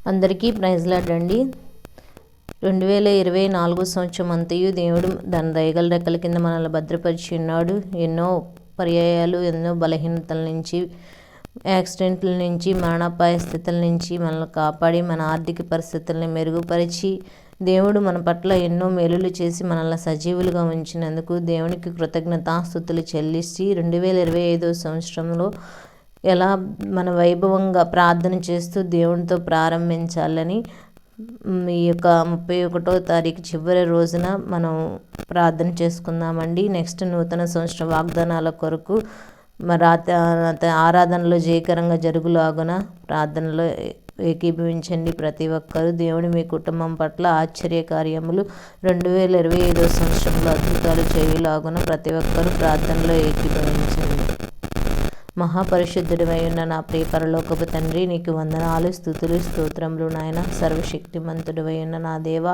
అందరికీ ప్రైజ్లాడండి రెండు వేల ఇరవై నాలుగు సంవత్సరం అంతయు దేవుడు దాని దయగల రెక్కల కింద మనల్ని భద్రపరిచి ఉన్నాడు ఎన్నో పర్యాయాలు ఎన్నో బలహీనతల నుంచి యాక్సిడెంట్ల నుంచి మరణాపాయ స్థితుల నుంచి మనల్ని కాపాడి మన ఆర్థిక పరిస్థితుల్ని మెరుగుపరిచి దేవుడు మన పట్ల ఎన్నో మేలులు చేసి మనల్ని సజీవులుగా ఉంచినందుకు దేవునికి కృతజ్ఞతాస్థుతులు చెల్లించి రెండు వేల ఇరవై ఐదో సంవత్సరంలో ఎలా మన వైభవంగా ప్రార్థన చేస్తూ దేవునితో ప్రారంభించాలని ఈ యొక్క ముప్పై ఒకటో తారీఖు చివరి రోజున మనం ప్రార్థన చేసుకుందామండి. నెక్స్ట్ నూతన సంవత్సర వాగ్దానాల కొరకు రాత- ఆరాధనలో జయకరంగా జరుగులాగున ప్రార్థనలో ఏకీభవించండి ప్రతి ఒక్కరూ. దేవుడు మీ కుటుంబం పట్ల ఆశ్చర్య కార్యములు రెండు వేల ఇరవై ఐదో సంవత్సరంలో అద్భుతాలు చేయలాగున ప్రతి ఒక్కరూ ప్రార్థనలో ఏకీభవించండి. మహాపరిశుద్ధుడివై ఉన్న నా ప్రియ పరలోకపు తండ్రి నీకు వందనాలు స్థుతులు స్తోత్రములు నాయన. సర్వశక్తిమంతుడివై ఉన్న నా దేవ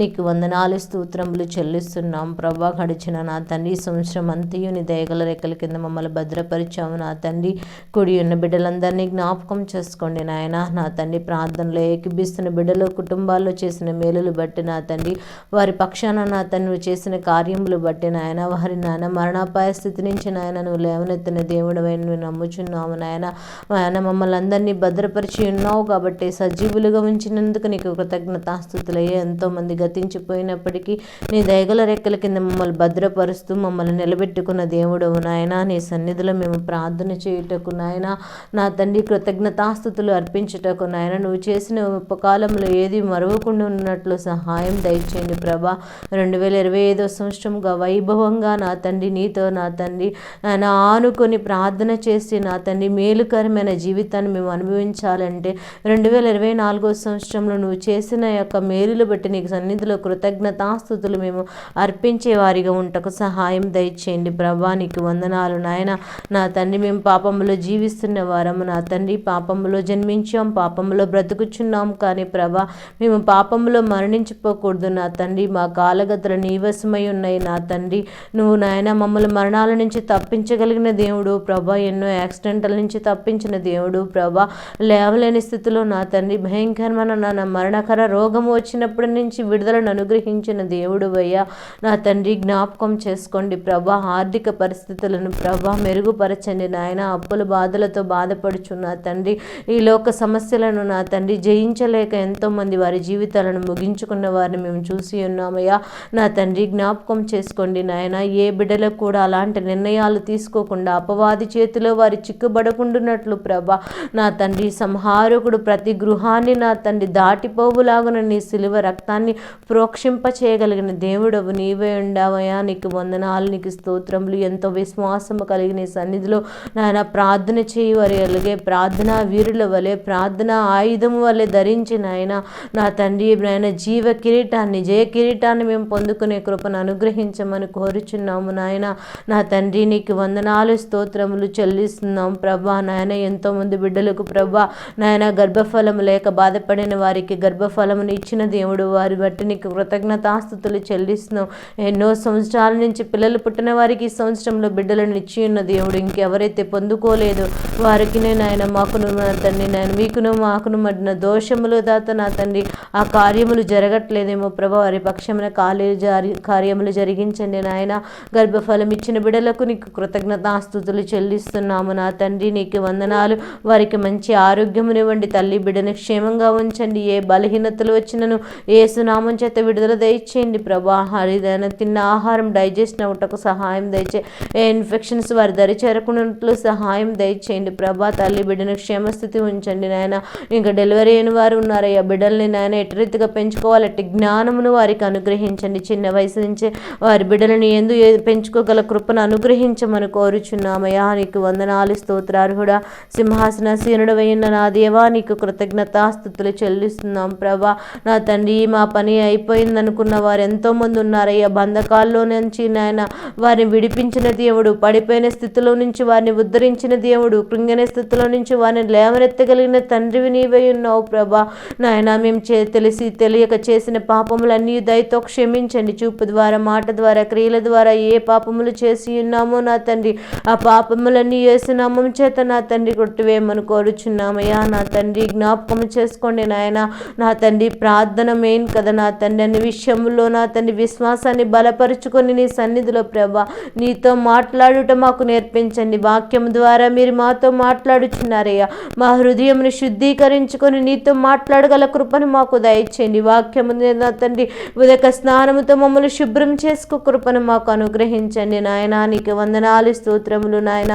నీకు వందనాలు స్తోత్రములు చెల్లిస్తున్నాం. ప్రభా గడిచిన నా తండ్రి సంవత్సరం అంతయు నీ దయగల రెక్కల కింద మమ్మల్ని భద్రపరిచాము నా తండ్రి. కుడి ఉన్న బిడ్డలందరినీ జ్ఞాపకం చేసుకోండి నాయన. నా తండ్రి ప్రార్థనలో ఏకిబిస్తున్న బిడ్డలు కుటుంబాల్లో చేసిన మేలులు బట్టి నా తండ్రి. వారి పక్షాన నా తండ్రి చేసిన కార్యములు బట్టి నాయన. వారి నాయన మరణాపాయ స్థితి నుంచి నాయన నువ్వు లేవనెత్తిన దేవుడు నువ్వు నమ్ముచున్నాము నాయన. ఆయన మమ్మల్ని అందరినీ భద్రపరిచి ఉన్నావు కాబట్టి సజీవులుగా ఉంచినందుకు నీకు కృతజ్ఞతాస్థుతులయ్యే ఎంతోమంది గతించిపోయినప్పటికీ నీ దయగల రెక్కల కింద మమ్మల్ని భద్రపరుస్తూ మమ్మల్ని నిలబెట్టుకున్న దేవుడవు నాయన. నీ సన్నిధిలో మేము ప్రార్థన చేయుటకు నాయన నా తండ్రి కృతజ్ఞతాస్థుతులు అర్పించుటకు నాయన. నువ్వు చేసిన ఉపకాలంలో ఏది మరవకుండా ఉన్నట్లు సహాయం దయచేయండి ప్రభా. రెండు వేల ఇరవై ఐదో సంవత్సరంగా వైభవంగా నా తండ్రి నీతో నా తండ్రి నా ఆనుకొని ప్రార్థన చేసి నా తండ్రి మేలుకరమైన జీవితాన్ని మేము అనుభవించాలంటే రెండు వేల ఇరవై నాలుగో సంవత్సరంలో నువ్వు చేసిన యొక్క మేలులు బట్టి నీకు సన్నిధిలో కృతజ్ఞతాస్థుతులు మేము అర్పించే వారిగా ఉంటకు సహాయం దయచేయండి. ప్రభా నీకు వందనాలు నాయన. నా తండ్రి మేము పాపంలో జీవిస్తున్న వారము. నా తండ్రి పాపంలో జన్మించాం పాపంలో బ్రతుకుచున్నాం కానీ ప్రభా మేము పాపంలో మరణించిపోకూడదు. నా తండ్రి మా కాలగతులు నీవసమై ఉన్నాయి. నా తండ్రి నువ్వు నాయన మమ్మల్ని మరణాల నుంచి తప్పించగలిగిన దేవుడు. ప్రభా నిన్ను యాక్సిడెంట్ల నుంచి తప్పించిన దేవుడు ప్రభా. లేవలేని స్థితిలో నా తండ్రి భయంకరమైన నా మరణకర రోగము వచ్చినప్పటి నుంచి విడుదలను అనుగ్రహించిన దేవుడు అయ్యా. నా తండ్రి జ్ఞాపకం చేసుకోండి ప్రభా. ఆర్థిక పరిస్థితులను ప్రభా మెరుగుపరచండి నాయన. అప్పుల బాధలతో బాధపడుచున్న తండ్రి. ఈ లోక సమస్యలను నా తండ్రి జయించలేక ఎంతోమంది వారి జీవితాలను ముగించుకున్న వారిని మేము చూసి ఉన్నామయ్యా. నా తండ్రి జ్ఞాపకం చేసుకోండి నాయన. ఏ బిడ్డలకు కూడా అలాంటి నిర్ణయాలు తీసుకోకుండా అపవాది చేతిలో వారి చిక్కుబడుకుంటున్నట్లు ప్రభా. నా తండ్రి సంహారకుడు ప్రతి గృహాన్ని నా తండ్రి దాటిపోవులాగున నీ సిలువ రక్తాన్ని ప్రోక్షింప చేయగలిగిన దేవుడవు నీవే ఉండవయా నీకు వందనాలు నీకు స్తోత్రములు. ఎంతో విశ్వాసము కలిగిన సన్నిధిలో నాయన ప్రార్థన చేయి వారి అలాగే ప్రార్థన వీరుల వలె ప్రార్థన ఆయుధం వలె ధరించి నాయన నా తండ్రి నాయన జీవ కిరీటాన్ని జయ కిరీటాన్ని మేము పొందుకునే కృపను అనుగ్రహించమని కోరుచున్నాము నాయన. నా తండ్రి నీకు వందనాలు స్తోత్రములు చెల్లిస్తున్నాం. ప్రభా నాయన ఎంతో మంది బిడ్డలకు ప్రభా నాయన గర్భఫలము లేక బాధపడిన వారికి గర్భఫలమును ఇచ్చిన దేవుడు. వారి బట్టి నీకు కృతజ్ఞతాస్థుతులు చెల్లిస్తున్నాం. ఎన్నో సంవత్సరాల నుంచి పిల్లలు పుట్టిన వారికి ఈ సంవత్సరంలో బిడ్డలను ఇచ్చి ఉన్న దేవుడు ఇంకెవరైతే పొందుకోలేదో వారికి నేను ఆయన మాకును నా తండ్రి నేను మీకును మాకును మడిన దోషములు దాత నా తండ్రి ఆ కార్యములు జరగట్లేదేమో ప్రభా. వారి పక్షమున కాలే జారి కార్యములు జరిగించండి నాయన. గర్భఫలం ఇచ్చిన బిడ్డలకు నీకు కృతజ్ఞతాస్థుతులు చెల్లిస్తున్నాము నా తండ్రి నీకు వందనాలు. వారికి మంచి ఆరోగ్యమునివ్వండి తల్లి బిడ్డను క్షేమంగా ఉంచండి. ఏ బలహీనతలు వచ్చినను ఏ సునామం చేత విడుదల దయచేయండి. ప్రభా హరిదైన తిన్న ఆహారం డైజెస్ట్ అవ్వటకు సహాయం దయచే ఏ ఇన్ఫెక్షన్స్ వారి దరి చేరకున్నట్లు సహాయం దయచేయండి. ప్రభా తల్లి బిడ్డను క్షేమస్థితి ఉంచండి. నాయన ఇంకా డెలివరీ అయిన వారు ఉన్నారయ్యా. బిడ్డల్ని నాయన ఎటు రీతిగా పెంచుకోవాలంటే జ్ఞానమును వారికి అనుగ్రహించండి. చిన్న వయసు నుంచే వారి బిడ్డలను ఎందు పెంచుకోగల కృపను అనుగ్రహించమని కోరుచున్నామయ్యా. నీకు వందనాలు స్తోత్రార్హుడ. సింహాసన అయిన నా దేవా నీకు కృతజ్ఞతాస్థుతులు చెల్లిస్తున్నాం ప్రభా. నా తండ్రి మా పని అయిపోయిందనుకున్న వారు ఎంతోమంది ఉన్నారయ్యా. బంధకాల్లో నుంచి నాయన వారిని విడిపించిన దేవుడు పడిపోయిన స్థితిలో నుంచి వారిని ఉద్ధరించిన దేవుడు కృంగిన స్థితిలో నుంచి వారిని లేవనెత్తగలిగిన తండ్రివి నీవై ఉన్నావు ప్రభా. నాయన మేము చే తెలిసి తెలియక చేసిన పాపములన్నీ దయతో క్షమించండి. చూపు ద్వారా మాట ద్వారా క్రియల ద్వారా ఏ పాపములు చేసి ఉన్నామో నా తండ్రి. ఆ పాపములన్నీ యేసునామం చేత నా తండ్రి కొట్టివేయమని కోరుచున్నామయ్యా. నా తండ్రి జ్ఞాపకం చేసుకోండి నాయన. నా తండ్రి ప్రార్థన మెయిన్ కదా నా తండ్రి అన్ని విషయంలో నా తండ్రి విశ్వాసాన్ని బలపరుచుకొని నీ సన్నిధిలో ప్రభా నీతో మాట్లాడుట మాకు నేర్పించండి. వాక్యం ద్వారా మీరు మాతో మాట్లాడుచున్నారయ్యా. మా హృదయంను శుద్ధీకరించుకొని నీతో మాట్లాడగల కృపను మాకు దయచేయండి. వాక్యము నా తండ్రి ఉదక స్నానముతో మమ్మల్ని శుభ్రం చేసుకో కృపను మాకు అనుగ్రహించండి నాయనా. నీకు వందనాలు స్తోత్రములు నాయన.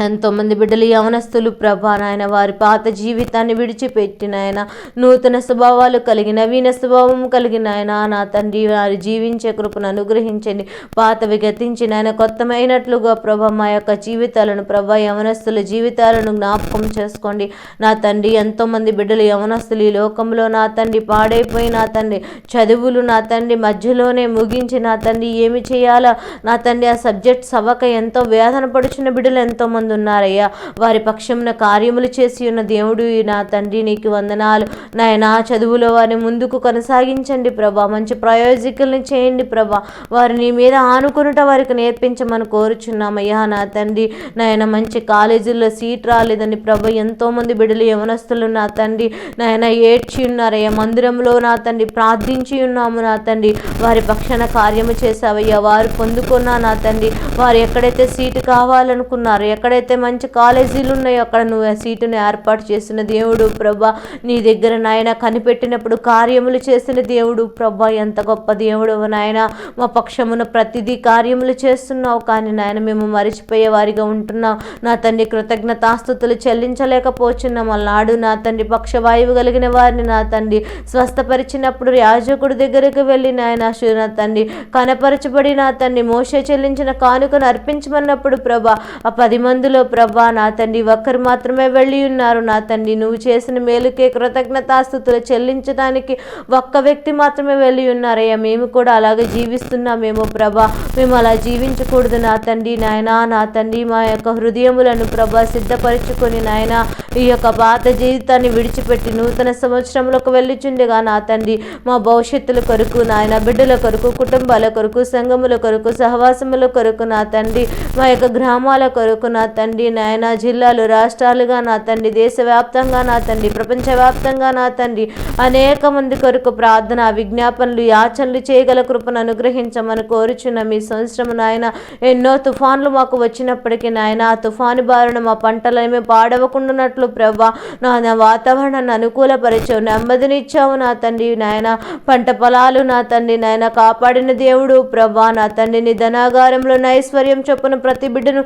ఎంతోమంది బిడ్డలు యవనస్తులు ప్రభా నాయన వారి పాత జీవితాన్ని విడిచిపెట్టి నాయన నూతన స్వభావాలు కలిగి నవీన స్వభావం కలిగిన ఆయన నా తండ్రి వారి జీవించే కృపను అనుగ్రహించండి. పాతవి గతించిన నాయన కొత్తమైనట్లుగా ప్రభ మా యొక్క జీవితాలను ప్రభ యవనస్తుల జీవితాలను జ్ఞాపకం చేసుకోండి. నా తండ్రి ఎంతోమంది బిడ్డలు యవనస్తులు ఈ లోకంలో నా తండ్రి పాడైపోయి నా తండ్రి చదువులు నా తండ్రి మధ్యలోనే ముగించి నా తండ్రి ఏమి చేయాలా? నా తండ్రి ఆ సబ్జెక్ట్ సవక ఎంతో వేదన పడుచున్న బిడ్డలు ఎంతోమంది ఉన్నారయ్యా వారి పక్షమున కార్యములు చేసి ఉన్న దేవుడు నా తండ్రి నీకు వందనాలు. నాయన చదువులో వారిని ముందుకు కొనసాగించండి ప్రభా. మంచి ప్రయోజకుల్ని చేయండి ప్రభా. వారి నీ మీద ఆనుకునుట వారికి నేర్పించమని కోరుచున్నామయ్యా నా తండ్రి. నాయన మంచి కాలేజీల్లో సీట్ రాలేదని ప్రభ. ఎంతోమంది బిడ్డలు యవనస్తులు నా తండ్రి. నాయన ఏడ్చి ఉన్నారయ్యా. మందిరంలో నా తండ్రి ప్రార్థించి ఉన్నాము నా తండ్రి. వారి పక్షాన కార్యము చేశావయ్యా. వారు పొందుకున్నా నా తండ్రి. వారు ఎక్కడైతే సీటు కావాలనుకున్నారు ఎక్కడ ఎక్కడైతే మంచి కాలేజీలు ఉన్నాయో అక్కడ నువ్వు ఆ సీటును ఏర్పాటు చేసిన దేవుడు ప్రభా నీ దగ్గర నాయన కనిపెట్టినప్పుడు కార్యములు చేసిన దేవుడు ప్రభా ఎంత గొప్ప దేవుడు నాయన. మా పక్షమున ప్రతిదీ కార్యములు చేస్తున్నావు కానీ నాయన మేము మరిచిపోయే వారిగా ఉంటున్నాం. నా తండ్రి కృతజ్ఞతాస్థుతులు చెల్లించలేకపోతున్నాం అలనాడు నా తండ్రి పక్షవాయువు కలిగిన వారిని నా తండ్రి స్వస్థపరిచినప్పుడు యాజకుడి దగ్గరకు వెళ్ళి నాయన నా తండ్రి కనపరచబడి నా తండ్రి మోస చెల్లించిన కానుకను అర్పించమన్నప్పుడు ప్రభా ఆ పది అందులో ప్రభా నా తండ్రి ఒక్కరు మాత్రమే వెళ్ళి ఉన్నారు నా తండ్రి నువ్వు చేసిన మేలుకే కృతజ్ఞతాస్థుతులు చెల్లించడానికి ఒక్క వ్యక్తి మాత్రమే వెళ్ళి ఉన్నారయ్యా మేము కూడా అలాగే జీవిస్తున్నామేమో ప్రభా. మేము అలా జీవించకూడదు నా తండ్రి నాయన. నా తండ్రి మా యొక్క హృదయములను ప్రభా సిద్ధపరచుకొని నాయన ఈ యొక్క పాత జీవితాన్ని విడిచిపెట్టి నూతన సంవత్సరంలోకి వెళ్ళిచుండగా నా తండ్రి మా భవిష్యత్తుల కొరకు నాయన బిడ్డల కొరకు కుటుంబాల కొరకు సంఘముల కొరకు సహవాసముల కొరకు నా తండ్రి మా యొక్క గ్రామాల కొరకు నా తండ్రి నాయన జిల్లాలు రాష్ట్రాలుగా నా తండ్రి దేశవ్యాప్తంగా నా తండ్రి ప్రపంచవ్యాప్తంగా నా తండ్రి అనేక మంది కొరకు ప్రార్థన విజ్ఞాపనలు యాచనలు చేయగల కృపను అనుగ్రహించమని కోరుచున్న మీ సంవత్సరం నాయన. ఎన్నో తుఫాన్లు మాకు వచ్చినప్పటికీ నాయన ఆ తుఫాను బారిన మా పంటలేమి పాడవకుండానట్లు ప్రభా నా వాతావరణాన్ని అనుకూలపరిచావు నెమ్మదినిచ్చావు నా తండ్రి నాయన. పంట పొలాలు నా తండ్రి నాయన కాపాడిన దేవుడు ప్రభా నా తండ్రిని ధనాగారంలో ఐశ్వర్యం చొప్పున ప్రతి బిడ్డను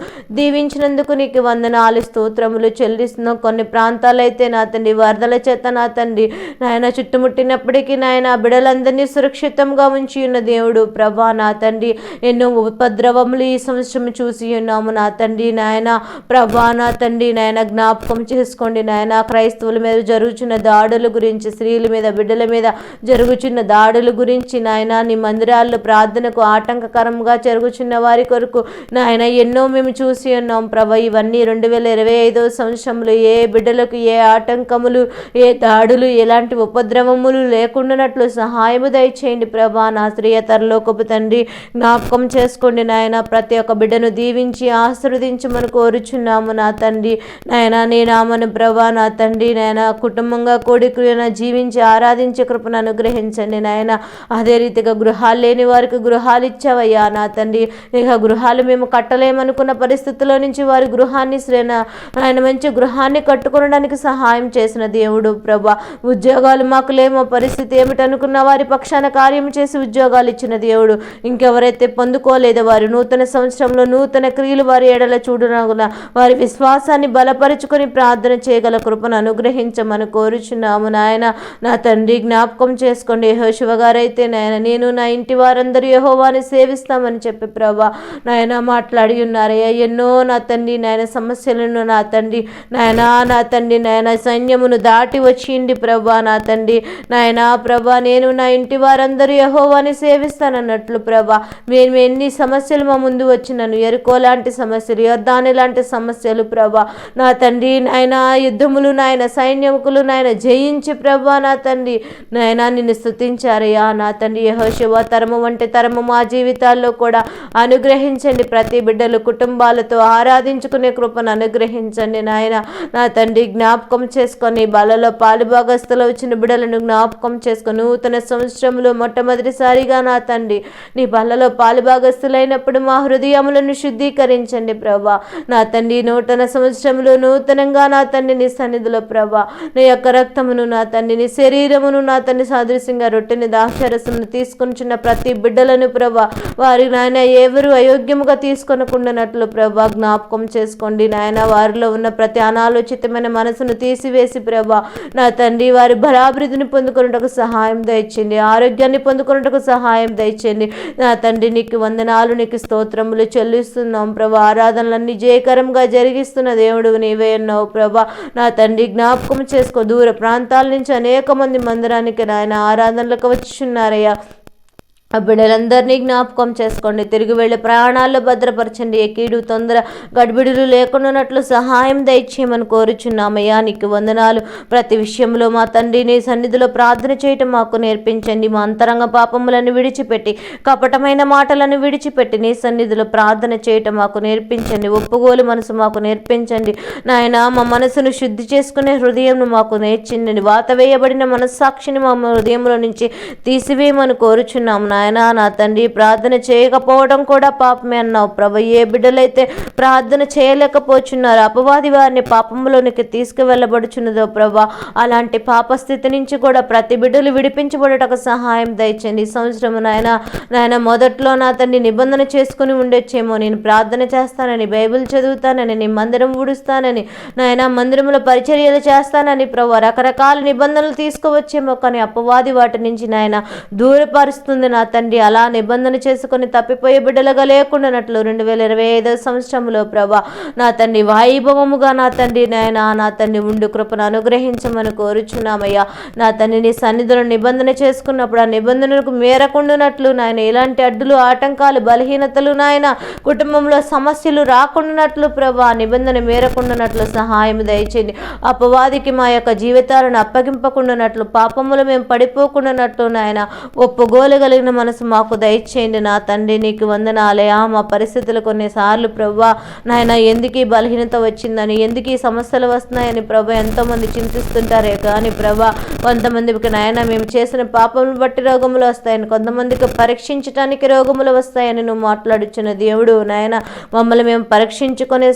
దీవించినందుకు నీకు వందనాలు స్తోత్రములు చెల్లిస్తున్నాం. కొన్ని ప్రాంతాలైతే నా తండ్రి వరదల చేత నా తండ్రి నాయన చుట్టుముట్టినప్పటికీ నాయన బిడలందరినీ సురక్షితంగా ఉంచి ఉన్న దేవుడు ప్రభా నా తండ్రి. ఎన్నో ఉపద్రవములు ఈ సంవత్సరం చూసి ఉన్నాము నా తండ్రి నాయన. ప్రభా నా తండ్రి నాయన జ్ఞాపకం చేసుకోండి నాయన. క్రైస్తవుల మీద జరుగుతున్న దాడుల గురించి స్త్రీల మీద బిడ్డల మీద జరుగుతున్న దాడుల గురించి నాయన నీ మందిరాల్లో ప్రార్థనకు ఆటంకకరంగా జరుగుతున్న వారి కొరకు నాయన ఎన్నో మేము చూసి ఉన్నాం ప్రభా. ఇవన్నీ రెండు వేల ఇరవై ఐదవ సంవత్సరంలో ఏ బిడ్డలకు ఏ ఆటంకములు ఏ దాడులు ఎలాంటి ఉపద్రవములు లేకుండానట్లు సహాయము దయచేయండి ప్రభా. నా స్త్రీయ తరలోకపు తండ్రి జ్ఞాపకం చేసుకోండి నాయన. ప్రతి ఒక్క బిడ్డను దీవించి ఆశీర్వదించమని కోరుచున్నాము నా తండ్రి. నాయన నీ నామను ప్రభా నా తండ్రి నాయన కుటుంబంగా కోడికైనా జీవించి ఆరాధించే కృపను అనుగ్రహించండి నాయన. అదే రీతిగా గృహాలు లేని వారికి గృహాలు ఇచ్చావయ్యా నా తండ్రి. ఇక గృహాలు మేము కట్టలేమనుకున్న పరిస్థితుల్లో నుంచి వారి గృహాన్ని శ్రేణ ఆయన మంచి గృహాన్ని కట్టుకోవడానికి సహాయం చేసిన దేవుడు ప్రభా. ఉద్యోగాలు మాకు లేమో పరిస్థితి ఏమిటనుకున్న వారి పక్షాన కార్యం చేసి ఉద్యోగాలు ఇచ్చిన దేవుడు. ఇంకెవరైతే పొందుకోలేదో వారు నూతన సంవత్సరంలో నూతన క్రియలు వారి ఎడల చూడనగున వారి విశ్వాసాన్ని బలపరుచుకొని ప్రార్థన చేయగల కృపను అనుగ్రహించమని కోరుచున్నాము నాయన. నా తండ్రి జ్ఞాపకం చేసుకోండి. యహోశివ గారైతే నాయన నేను నా ఇంటి వారందరూ యహోవాని సేవిస్తామని చెప్పి ప్రభా. నాయన మాట్లాడి ఉన్నారయ్యా ఎన్నో నా తండ్రి నాయన సమస్యలను నా తండ్రి నాయన నా తండ్రి నాయన సైన్యమును దాటి వచ్చింది ప్రభా నా తండ్రి. నాయన ప్రభా నేను నా ఇంటి వారందరూ యహోవాని సేవిస్తానన్నట్లు ప్రభా. మేము ఎన్ని సమస్యలు మా ముందు వచ్చినను ఎరుకో లాంటి సమస్యలు యొర్దాని లాంటి సమస్యలు ప్రభా. నా తండ్రి నాయన యుద్ధములు నాయన సైన్యముకులు నాయన జయించి ప్రభా నా తండ్రి. నాయన నిన్ను స్థుతించారయ్యా నా తండ్రి. యహోశివ తరము వంటి తరము మా జీవితాల్లో కూడా అనుగ్రహించండి. ప్రతి బిడ్డలు కుటుంబాలతో ఆరాధించ సంపాదించుకునే కృపను అనుగ్రహించండి నాయన. నా తండ్రి జ్ఞాపకం చేసుకొని బలలో పాలుభాగస్తులు వచ్చిన బిడలను జ్ఞాపకం చేసుకొని నూతన సంవత్సరంలో మొట్టమొదటిసారిగా నా తండ్రి నీ బలలో పాలుభాగస్తులైనప్పుడు మా హృదయములను శుద్ధీకరించండి ప్రభా. నా తండ్రి నూతన సంవత్సరంలో నూతనంగా నా తండ్రి నీ సన్నిధిలో ప్రభా. నీ యొక్క రక్తమును నా తండ్రి నీ శరీరమును నా తండ్రి సాదృశ్యంగా రొట్టెని దాక్షరసమును తీసుకొనిచున్న ప్రతి బిడ్డలను ప్రభా వారి నాయన ఎవరు అయోగ్యముగా తీసుకొనకుండానట్లు ప్రభా జ్ఞాపకం చేసుకోండి నాయన. వారిలో ఉన్న ప్రతి అనాలోచితమైన మనసును తీసివేసి ప్రభా నా తండ్రి వారి బలాభివృద్ధిని పొందుకున్నటకు సహాయం దయచండి ఆరోగ్యాన్ని పొందుకున్నటకు సహాయం దయచండి నా తండ్రి నీకు వందనాలు నీకు స్తోత్రములు చెల్లిస్తున్నాం ప్రభా. ఆరాధనలన్నీ జయకరంగా జరిగిస్తున్న దేవుడు నీవే అన్నావు ప్రభా. నా తండ్రి జ్ఞాపకం చేసుకో. దూర ప్రాంతాల నుంచి అనేక మంది మందిరానికి నాయన ఆరాధనలకు వచ్చిన్నారయ్యా బిడ్డలందరినీ జ్ఞాపకం చేసుకోండి. తిరిగి వెళ్ళి ప్రాణాల్లో భద్రపరచండి. ఎక్కీడు తొందర గడిబిడులు లేకుండానట్లు సహాయం దయచేయమని కోరుచున్నామయ్యా నీకు వందనాలు. ప్రతి విషయంలో మా తండ్రి నీ సన్నిధిలో ప్రార్థన చేయటం మాకు నేర్పించండి. మా అంతరంగ పాపములను విడిచిపెట్టి కపటమైన మాటలను విడిచిపెట్టి నీ సన్నిధిలో ప్రార్థన చేయటం మాకు నేర్పించండి. ఒప్పుగోలు మనసు మాకు నేర్పించండి. నాయన మా మనసును శుద్ధి చేసుకునే హృదయంను మాకు నేర్చిండండి. వాత వేయబడిన మనస్సాక్షిని మా హృదయంలో నుంచి తీసివేయమని కోరుచున్నాము నాయన నా తండ్రి ప్రార్థన చేయకపోవడం కూడా పాపమే అన్నావు. ప్రభు ఏ బిడ్డలైతే ప్రార్థన చేయలేకపోతున్నారు అపవాది వారిని పాపంలోనికి తీసుకువెళ్ళబడుచున్నదో ప్రభా అలాంటి పాప స్థితి నుంచి కూడా ప్రతి బిడ్డలు విడిపించబడటకు సహాయం దయచండి ఈ సంవత్సరం నాయన నాయన మొదట్లో నా తండ్రి నిబంధన చేసుకుని ఉండొచ్చేమో. నేను ప్రార్థన చేస్తానని బైబిల్ చదువుతానని నీ మందిరం ఊడుస్తానని నాయన మందిరంలో పరిచర్యలు చేస్తానని ప్రభు రకరకాల నిబంధనలు తీసుకువచ్చేమో. కానీ అపవాది వాటి నుంచి నాయన దూరపరుస్తుంది నా తండ్రి అలా నిబంధన చేసుకుని తప్పిపోయే బిడ్డలుగా లేకుండానట్లు రెండు వేల ఇరవై ఐదో సంవత్సరంలో ప్రభా నా తండ్రి వైభవముగా నా తండ్రి నాయన నా తండ్రి ఉండు కృపను అనుగ్రహించమని కోరుచున్నామయ్యా. నా తండ్రి నీ నిబంధన చేసుకున్నప్పుడు ఆ నిబంధనలకు మేరకుండానట్లు నాయన ఇలాంటి అడ్డులు ఆటంకాలు బలహీనతలు నాయన కుటుంబంలో సమస్యలు రాకుండానట్లు ప్రభా నిబంధన మేరకుండానట్లు సహాయం దయచేయండి. అపవాదికి మా యొక్క జీవితాలను అప్పగింపకుండానట్లు పాపములు మేము పడిపోకుండానట్లు నాయన ఒప్పుగోలగలిగిన మనసు మాకు దయచేయండి నా తండ్రి నీకు వందనాలయా మా పరిస్థితులు కొన్నిసార్లు ప్రభా నాయన ఎందుకు ఈ బలహీనత వచ్చిందని ఎందుకు ఈ సమస్యలు వస్తున్నాయని ప్రభా ఎంతోమంది చింతిస్తుంటారే. కానీ ప్రభా కొంతమందికి నాయన మేము చేసిన పాపములు బట్టి రోగములు వస్తాయని కొంతమందికి పరీక్షించడానికి రోగములు వస్తాయని నువ్వు మాట్లాడుచున్న దేవుడు. నాయన మమ్మల్ని మేము పరీక్షించుకొని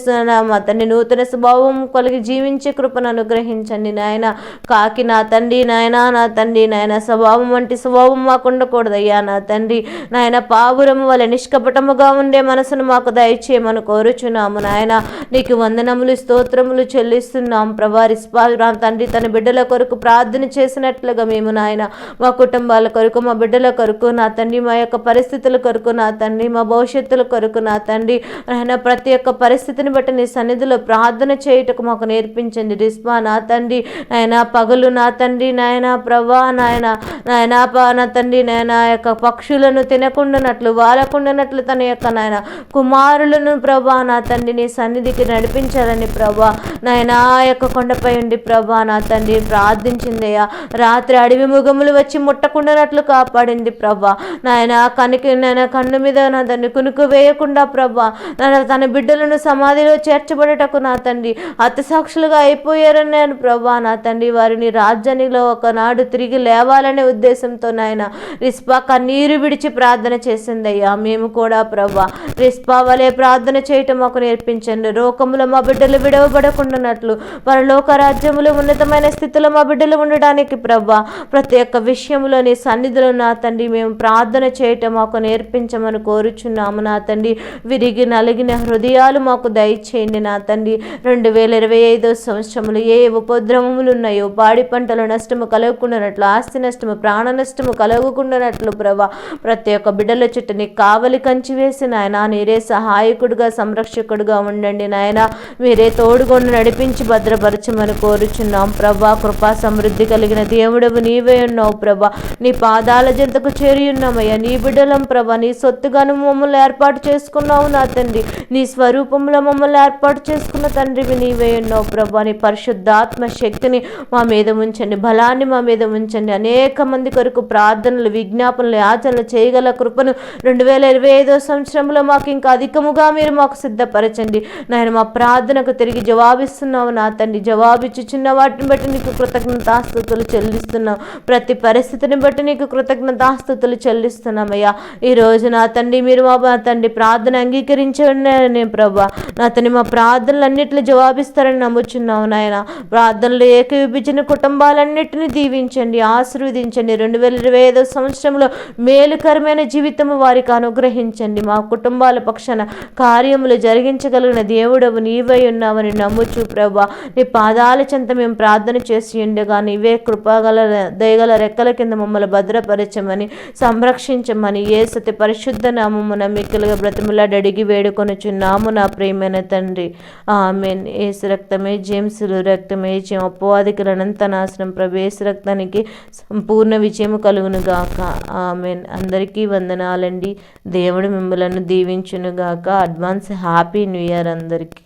మా తండ్రి నూతన స్వభావం కలిగి జీవించే కృపను అనుగ్రహించండి. నాయన కాకి నా తండ్రి నాయన నా తండ్రి నాయన స్వభావం వంటి స్వభావం మాకు ఉండకూడదయ్యా. నా తండ్రి. నాయన పావురము వల్ల నిష్కపటముగా ఉండే మనసును మాకు దయచేయమని కోరుచున్నాము నాయన. నీకు వందనములు స్తోత్రములు చెల్లిస్తున్నాం. ప్రభా రిస్పాల్ తండ్రి తన బిడ్డల కొరకు ప్రార్థన చేసినట్లుగా మేము నాయన. మా కుటుంబాల కొరకు మా బిడ్డల కొరకు నా తండ్రి మా యొక్క పరిస్థితుల కొరకు నా తండ్రి మా భవిష్యత్తుల కొరకు నా తండ్రి. ఆయన ప్రతి ఒక్క పరిస్థితిని బట్టి నీ సన్నిధిలో ప్రార్థన చేయుటకు మాకు నేర్పించండి. రిస్పా నా తండ్రి నాయన పగలు నా తండ్రి నాయన ప్రభా నాయన నాయన పా నా తండ్రి నాయన యొక్క పక్షులను తినకుండానట్లు వాలకుండానట్లు తన యొక్క నాయన కుమారులను ప్రభా నా తండ్రి నీ సన్నిధికి నడిపించాలని ప్రభా నాయన ఆ యొక్క కొండపై ఉండి ప్రభా నా తండ్రి ప్రార్థించిందయ్యా. రాత్రి అడవి మృగములు వచ్చి ముట్టకుండానట్లు కాపాడింది ప్రభా. నాయన కనికి నాయన కన్ను మీద నా తండ్రి కునుకు వేయకుండా ప్రభా నాయన తన బిడ్డలను సమాధిలో చేర్చబడటకు నా తండ్రి అతిసాక్షులుగా అయిపోయారని నేను ప్రభా నా తండ్రి వారిని రాజధానిలో ఒకనాడు తిరిగి లేవాలనే ఉద్దేశంతో నాయన రిస్పా కన్నీరు విడిచి ప్రార్థన చేసిందయ్యా. మేము కూడా ప్రభా రిస్పావలే ప్రార్థన చేయటం మాకు నేర్పించండి. లోకములో మా బిడ్డలు విడవబడకుండానట్లు పరలోక రాజ్యములో ఉన్నతమైన స్థితిలో మా బిడ్డలు ఉండడానికి ప్రభా ప్రతి ఒక్క విషయంలో నీ సన్నిధిలో నా తండ్రి మేము ప్రార్థన చేయటం మాకు నేర్పించమని కోరుచున్నాము నా తండ్రి. విరిగి నలిగిన హృదయాలు మాకు దయచేయండి నా తండ్రి. రెండు వేల ఇరవై ఐదో సంవత్సరములు ఏ ఉపద్రవములు ఉన్నాయో పాడి పంటలు నష్టము కలగకుండానట్లు ఆస్తి నష్టము ప్రాణ నష్టము కలగకుండానట్లు ప్రభు ప్రతి ఒక్క బిడ్డల చుట్టూ నీ కావలి కంచి వేసి నాయన మీరే సహాయకుడుగా సంరక్షకుడుగా ఉండండి నాయన. మీరే తోడుగొండు నడిపించి భద్రపరచమని కోరుచున్నాం. ప్రభా కృపా సమృద్ధి కలిగిన దేవుడవు నీవే ఉన్నావు ప్రభా. నీ పాదాల జంతకు చేరి ఉన్నామయ్యా. నీ బిడ్డలం ప్రభా నీ సొత్తుగాను మమ్మల్ని ఏర్పాటు చేసుకున్నావు నా తండ్రి. నీ స్వరూపంలో మమ్మల్ని ఏర్పాటు చేసుకున్న తండ్రివి నీవే ఉన్నావు ప్రభా. నీ పరిశుద్ధాత్మ శక్తిని మా మీద ఉంచండి. బలాన్ని మా మీద ఉంచండి. అనేక మంది కొరకు ప్రార్థనలు విజ్ఞాపనలు యాచనలు చేయగల కృపను రెండు వేల ఇరవై ఐదో సంవత్సరంలో మాకు ఇంకా అధికముగా మీరు మాకు సిద్ధపరచండి. నాయన మా ప్రార్థనకు తిరిగి జవాబిస్తున్నావు నా తండ్రి. జవాబిచ్చు చిన్న వాటిని బట్టి నీకు కృతజ్ఞతాస్థుతులు చెల్లిస్తున్నాం. ప్రతి పరిస్థితిని బట్టి నీకు కృతజ్ఞతాస్థుతులు చెల్లిస్తున్నామయ్యా ఈ రోజు నా తండ్రి మీరు మా తండ్రి ప్రార్థన అంగీకరించండి ప్రభా. నా తండ్రి మా ప్రార్థనలన్నింటిలో జవాబిస్తారని నమ్ముచున్నావు నాయన. ప్రార్థనలు ఏకీభించిన కుటుంబాలన్నింటినీ దీవించండి ఆశీర్వదించండి. రెండు వేల ఇరవై ఐదో సంవత్సరంలో మేలుకరమైన జీవితము వారికి అనుగ్రహించండి. మా కుటుంబాల పక్షాన కార్యములు జరిగించగలిగిన దేవుడవు నీవై ఉన్నావని నమ్ముచు ప్రభా. నీ పాదాల చెంత మేము ప్రార్థన చేసి ఉండగా నీవే కృపగల దయగల రెక్కల కింద మమ్మల్ని భద్రపరచమని సంరక్షించమని ఏ సతి పరిశుద్ధ నామమున మిక్కలుగా బ్రతిమలాడి అడిగి వేడుకొనుచున్నాము నా ప్రియమైన తండ్రి. ఆమెన్. ఏసు రక్తమే జేమ్సులు రక్తమే జేమ్. అపవాదికులనంత నాశనం. ప్రభు ప్రవేశ రక్తానికి సంపూర్ణ విజయము కలుగునుగాక. ఆమె ఆమెన్. అందరికీ వందనాలండి. దేవుడు మిమ్మలను దీవించునుగాక. అడ్వాన్స్ హ్యాపీ న్యూ ఇయర్ అందరికీ.